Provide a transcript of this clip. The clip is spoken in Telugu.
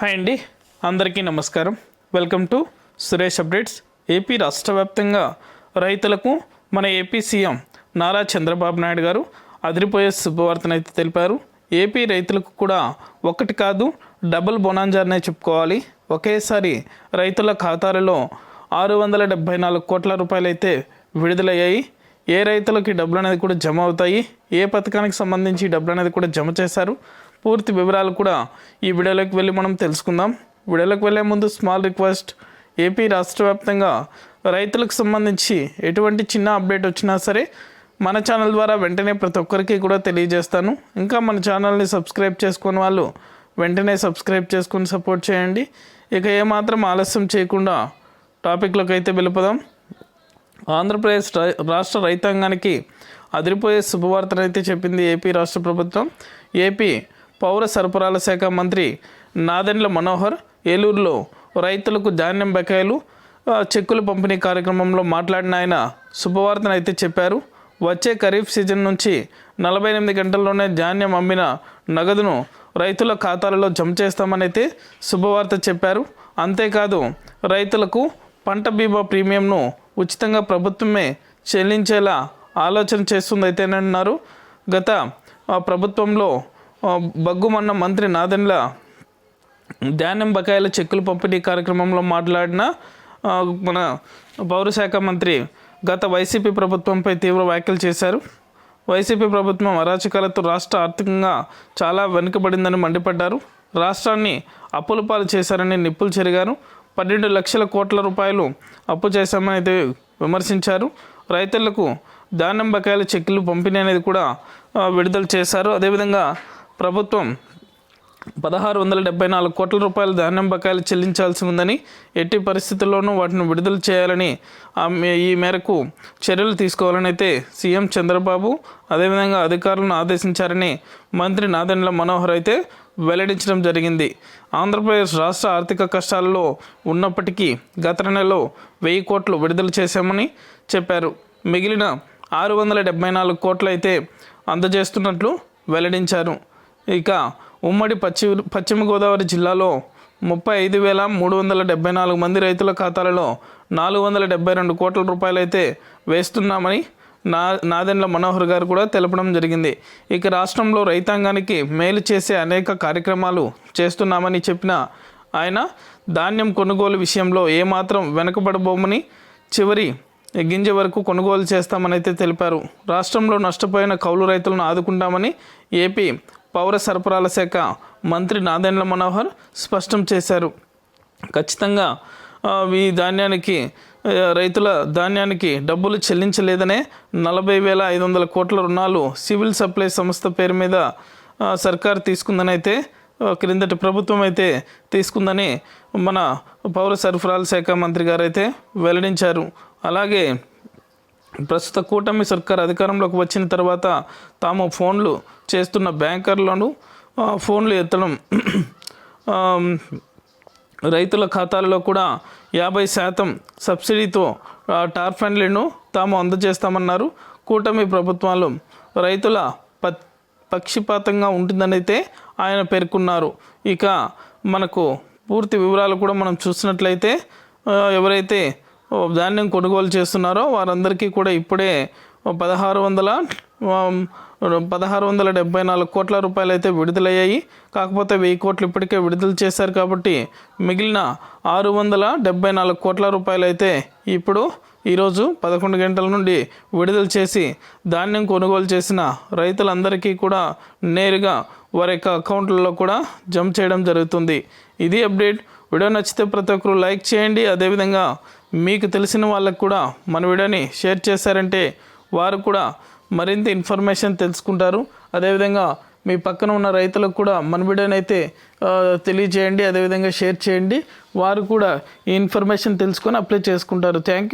హాయ్ అండి అందరికీ నమస్కారం. Welcome to Suresh updates. AP రాష్ట్ర వ్యాప్తంగా రైతులకు మన ఏపీ సీఎం నారా చంద్రబాబు నాయుడు గారు అదిరిపోయే శుభవార్తనైతే తెలిపారు. ఏపీ రైతులకు కూడా ఒకటి కాదు డబుల్ బొనాంజానే చెప్పుకోవాలి. ఒకేసారి రైతుల ఖాతాలలో ఆరు వందల డెబ్బై నాలుగు కోట్ల రూపాయలు అయితే విడుదలయ్యాయి. ఏ రైతులకి డబ్బులు అనేది కూడా జమ అవుతాయి. ఏ పథకానికి సంబంధించి డబ్బులు అనేది కూడా జమ చేశారు. పూర్తి వివరాలు కూడా ఈ వీడియోలోకి వెళ్ళి మనం తెలుసుకుందాం. వీడియోలోకి వెళ్ళే ముందు స్మాల్ రిక్వెస్ట్ ఏపీ రాష్ట్ర వ్యాప్తంగా రైతులకు సంబంధించి ఎటువంటి చిన్న అప్డేట్ వచ్చినా సరే మన ఛానల్ ద్వారా వెంటనే ప్రతి ఒక్కరికి కూడా తెలియజేస్తాను. ఇంకా మన ఛానల్ని సబ్స్క్రైబ్ చేసుకుని వాళ్ళు వెంటనే సబ్స్క్రైబ్ చేసుకుని సపోర్ట్ చేయండి. ఇక ఏమాత్రం ఆలస్యం చేయకుండా టాపిక్లోకి అయితే వెళ్ళిపోదాం. ఆంధ్రప్రదేశ్ రై- రాష్ట్ర రైతాంగానికి అదిరిపోయే శుభవార్తనైతే చెప్పింది ఏపీ రాష్ట్ర ప్రభుత్వం. ఏపీ పౌర సరఫరాల శాఖ మంత్రి నాదెండ్ల మనోహర్ ఏలూరులో రైతులకు ధాన్యం బకాయిలు చెక్కులు చెక్కుల పంపిణీ కార్యక్రమంలో మాట్లాడిన ఆయన శుభవార్తను అయితే చెప్పారు. వచ్చే ఖరీఫ్ సీజన్ నుంచి నలభై ఎనిమిది గంటల్లోనే ధాన్యం అమ్మిన నగదును రైతుల ఖాతాలలో జమ చేస్తామని అయితే శుభవార్త చెప్పారు. అంతేకాదు రైతులకు పంట బీమా ప్రీమియంను ఉచితంగా ప్రభుత్వమే చెల్లించేలా ఆలోచన చేస్తుందైతే అన్నారు గత ఆ, ప్రభుత్వంలో బగ్గుమన్న మంత్రి నాదెండ్ల ధాన్యం బకాయిల చెక్కులు పంపిణీ కార్యక్రమంలో మాట్లాడిన మన పౌరశాఖ మంత్రి గత వైసీపీ ప్రభుత్వంపై తీవ్ర వ్యాఖ్యలు చేశారు. వైసీపీ ప్రభుత్వం అరాచకాలతో రాష్ట్ర ఆర్థికంగా చాలా వెనుకబడిందని మండిపడ్డారు. రాష్ట్రాన్ని అప్పుల పాలు చేశారని నిప్పులు చెరిగారు. పన్నెండు లక్షల కోట్ల రూపాయలు అప్పు చేశామని అయితే విమర్శించారు. రైతులకు ధాన్యం బకాయిల చెక్కులు పంపిణీ అనేది కూడా విడుదల చేశారు. అదేవిధంగా ప్రభుత్వం పదహారు వందల డెబ్బై నాలుగు కోట్ల రూపాయల ధాన్యం బకాయిలు చెల్లించాల్సి ఉందని ఎట్టి పరిస్థితుల్లోనూ వాటిని విడుదల చేయాలని ఆ ఈ మేరకు చర్యలు తీసుకోవాలని అయితే సీఎం చంద్రబాబు అదేవిధంగా అధికారులను ఆదేశించారని మంత్రి నాదెండ్ల మనోహర్ అయితే వెల్లడించడం జరిగింది. ఆంధ్రప్రదేశ్ రాష్ట్ర ఆర్థిక కష్టాల్లో ఉన్నప్పటికీ గత నెలలో వెయ్యి కోట్లు విడుదల చేశామని చెప్పారు. మిగిలిన ఆరు వందల డెబ్బై నాలుగు కోట్లు అయితే అందజేస్తున్నట్లు వెల్లడించారు. ఇక ఉమ్మడి పశ్చిమ పశ్చిమ గోదావరి జిల్లాలో ముప్పై ఐదు వేల మూడు వందల డెబ్బై నాలుగు మంది రైతుల ఖాతాలలో నాలుగు వందల డెబ్బై రెండు కోట్ల రూపాయలు అయితే వేస్తున్నామని నా నాదెండ్ల మనోహర్ గారు కూడా తెలపడం జరిగింది. ఇక రాష్ట్రంలో రైతాంగానికి మేలు చేసే అనేక కార్యక్రమాలు చేస్తున్నామని చెప్పిన ఆయన ధాన్యం కొనుగోలు విషయంలో ఏమాత్రం వెనకబడబోమని చివరి గింజ వరకు కొనుగోలు చేస్తామని అయితే తెలిపారు. రాష్ట్రంలో నష్టపోయిన కౌలు రైతులను ఆదుకుంటామని ఏపీ పౌర సరఫరాల శాఖ మంత్రి నాదెండ్ల మనోహర్ స్పష్టం చేశారు. ఖచ్చితంగా ఈ ధాన్యానికి రైతుల ధాన్యానికి డబ్బులు చెల్లించలేదనే నలభై వేల ఐదు వందల కోట్ల రుణాలు సివిల్ సప్లై సంస్థ పేరు మీద సర్కార్ తీసుకుందని అయితే క్రిందటి ప్రభుత్వం అయితే తీసుకుందని మన పౌర సరఫరాల శాఖ మంత్రి గారు అయితే వెల్లడించారు. అలాగే ప్రస్తుత కూటమి సర్కార్ అధికారంలోకి వచ్చిన తర్వాత తాము ఫోన్లు చేస్తున్న బ్యాంకర్లను ఫోన్లు ఎత్తడం రైతుల ఖాతాలలో కూడా యాభై శాతం సబ్సిడీతో టార్ టార్ఫెన్లను తాము అందజేస్తామన్నారు. కూటమి ప్రభుత్వాలు రైతుల ప పక్షపాతంగా ఉంటుందనైతే ఆయన పేర్కొన్నారు. ఇక మనకు పూర్తి వివరాలు కూడా మనం చూసినట్లయితే ఎవరైతే ధాన్యం కొనుగోలు చేస్తున్నారో వారందరికీ కూడా ఇప్పుడే పదహారు వందల పదహారు వందల డెబ్బై నాలుగు కోట్ల రూపాయలు అయితే విడుదలయ్యాయి. కాకపోతే వెయ్యి కోట్లు ఇప్పటికే విడుదల చేశారు కాబట్టి మిగిలిన ఆరు వందల డెబ్బై నాలుగు కోట్ల రూపాయలు అయితే ఇప్పుడు ఈరోజు పదకొండు గంటల నుండి విడుదల చేసి ధాన్యం కొనుగోలు చేసిన రైతులందరికీ కూడా నేరుగా వారి యొక్క అకౌంట్లలో కూడా జమ చేయడం జరుగుతుంది. ఇది అప్డేట్ వీడియో నచ్చితే ప్రతి ఒక్కరు లైక్ చేయండి. అదేవిధంగా మీకు తెలిసిన వాళ్ళకు కూడా మన వీడియోని షేర్ చేశారంటే వారు కూడా మరింత ఇన్ఫర్మేషన్ తెలుసుకుంటారు. అదేవిధంగా మీ పక్కన ఉన్న రైతులకు కూడా మన వీడియోని అయితే తెలియజేయండి. అదేవిధంగా షేర్ చేయండి. వారు కూడా ఈ ఇన్ఫర్మేషన్ తెలుసుకొని అప్లై చేసుకుంటారు. Thank you.